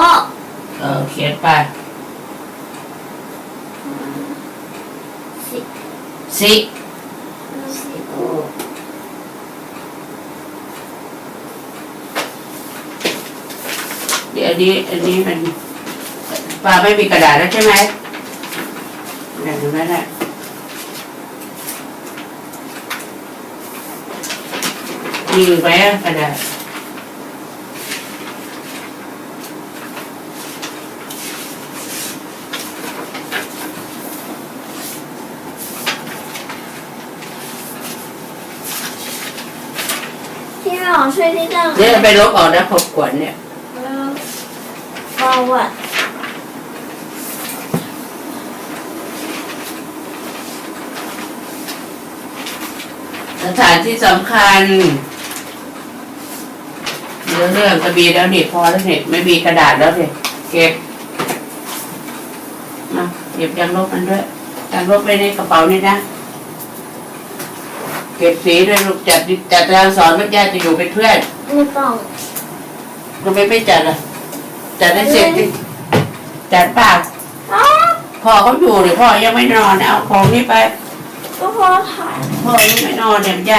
อ้อเออเขียนไปสิสิสิโอเดี๋ยวอันนี้อันนี้มันปลาไม่มีกระดาษแล้วใช่ไหมแบบนั้นแหละมีไหมอะกระดาษ ของช่วยที่ตั้งเดี๋ยวไปลบออกนะพบขวัญเนี่ยแล้วประวัติสถานที่สำคัญเรื่องเรื่องกระบีแล้วนี่พอแล้วเนี่ยไม่มีกระดาษแล้วเนี่ยเก็บมาเก็บยางลบมันด้วยยางลบไปในกระเป๋านี่นะ เก็บสีด้วยลูกจัดดิจัดตารางสอนลูกย่าจะอยู่เป็นเพื่อนไม่ต้องทำไมไม่จัดอะจัดให้เสร็จดิจัดเปล่าอ้าวพ่อเขาอยู่เดี๋ยวพ่อยังไม่นอนเอาของนี่ไป ก็พอถ่ายพ่อยังไม่นอนเนี่ยยาก